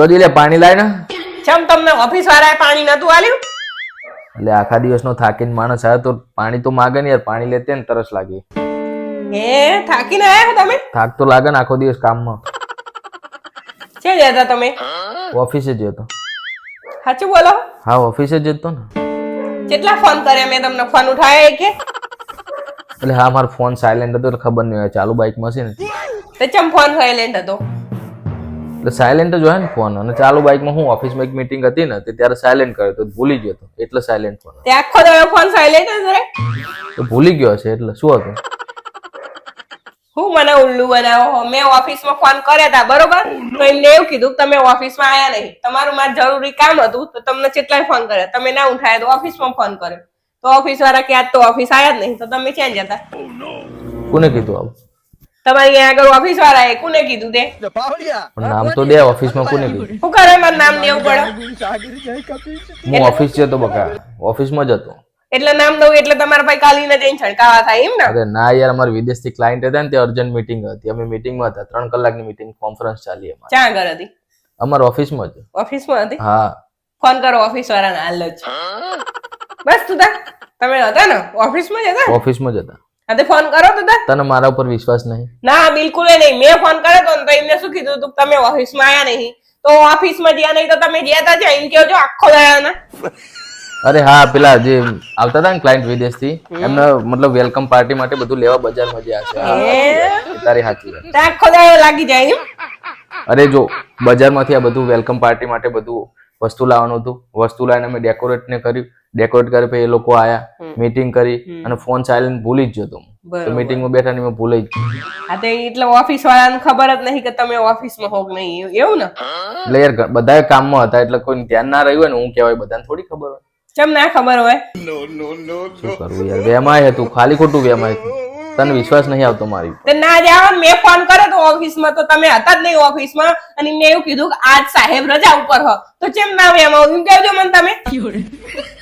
ચોદી લે પાણી લાય ને. ચમ તમને ઓફિસ વાળાએ પાણી નતું આલ્યું એટલે આખા દિવસનો થાકીને માણસ આવ્યો તો પાણી તો માગે ને યાર પાણી લેતે ને તરસ લાગી. હે થાકીને આયા તમે? થાક તો લાગે ને આખો દિવસ કામમાં. છે જતા તમે? ઓફિસે જ હતો. સાચું બોલો. હા ઓફિસે જ હતો ને. કેટલા ફોન કર્યા મેં તમને? ફોન ઉઠાયા કે? એટલે હા મારો ફોન સાયલેન્ટ હતો એટલે ખબર નહીં હોય ચાલુ બાઇકમાં છે ને. તે ચમ ફોન સાયલેન્ટ હતો? એટલે સાયલેન્ટ જ હોય ને ફોન અને ચાલુ બાઇકમાં હું ઓફિસમાં એક મીટિંગ હતી ને તે ત્યારે સાયલેન્ટ કર્યો તો ભૂલી ગયો હતો. એટલે સાયલેન્ટ ફોન તે આખો દાડો ફોન સાયલેન્ટ જ રહે તો ભૂલી ગયો છે એટલે શું હતું? હું મને ઉલ્લુ બનાવો? મેં ઓફિસમાં ફોન કર્યા હતા બરોબર? તો એમને એવું કીધું કે તમે ઓફિસમાં આયા નહીં. તમારું મારે જરૂરી કામ હતું તો તમને કેટલાય ફોન કર્યા? તમે ના ઉઠાયા તો ઓફિસમાં ફોન કર્યો. તો ઓફિસ વાળા ક્યાં તો ઓફિસ આયા જ નહીં તો તમે ક્યાં જતા? કોને કીધું આવું? તમારી અહીંયા આગળ ઓફિસ વાળાએ કોને કીધું તે? પણ નામ તો દે ઓફિસમાં કોને કીધું? શું કરે મારું નામ દેવું પડે? હું ઓફિસ જતો બકા. ઓફિસમાં માં જતો એટલે નામ દઉં એટલે તમારા ભાઈ કાલીને જઈને છણકાવા થાય એમ ને? અરે ના યાર અમારે વિદેશથી ક્લાયન્ટ હતા ને તે અર્જન્ટ મીટિંગ હતી. અમે મીટિંગમાં હતા. ત્રણ કલાકની મીટિંગ કોન્ફરન્સ ચાલી અમાર ક્યાં આગળ હતી? અમારા ઓફિસમાં જ. ઓફિસમાં હતી? હા. ફોન કરો ઓફિસ વાળાને હાલ જ. બસ તું તા. તમે હતા ને? ઓફિસમાં જ હતા? ઓફિસમાં જ હતા. તે ફોન કરો તો તને મારા ઉપર વિશ્વાસ નહીં. ના બિલકુલ નહીં. મેં ફોન કર્યો તો ને તો એમને શું કીધું તું? તમે ઓફિસમાં આયા નહીં. તો ઓફિસમાં ગયા નહીં તો તમે ગયા તા છે એમ કહો છો આખો દાડાના. અરે હા પેલા જે આવતા હતા ને ક્લાયન્ટ વિદેશથી એમને મતલબ વેલકમ પાર્ટી માટે બધું લેવા બજારમાં ગયા છે. તારી વાત. આખો દાડો લાગી જાય અરે જો બજારમાંથી આ બધું વેલકમ પાર્ટી માટે બધું વસ્તુ લાવવાનું હતું. વસ્તુ લાવીને અમે ડેકોરેટ ને કર્યું. ડેકોરેટ કરે પછી એ લોકો આયા મીટિંગ કરી અને ફોન સાયલેન્ટ ભૂલી જ જતો તો. મીટિંગમાં બેઠા ને મેં ભૂલી જ ગયો. હા તો એટલે ઓફિસ વાળાને ખબર જ નહીં કે તમે ઓફિસમાં હો કે નહીં. એવું ને? એટલે યાર બધા કામમાં હતા એટલે કોઈ ધ્યાન ના રહ્યું હોય ને હું કહેવાય બધાને થોડી ખબર હોય. કેમ ના ખબર હોય? શું કરવું યાર? વેમાય હતું ખાલી ખોટું વેમાય હતું. તને વિશ્વાસ નહીં આવતો મારી તે ના જાવ મેં ફોન કર્યો તો ઓફિસમાં તો તમે હતા જ નહીં ઓફિસમાં અને મેં એવું કીધું કે આજ સાહેબ રજા ઉપર હો. તો કેમ ના એમ એમ કહેજો મને તમે.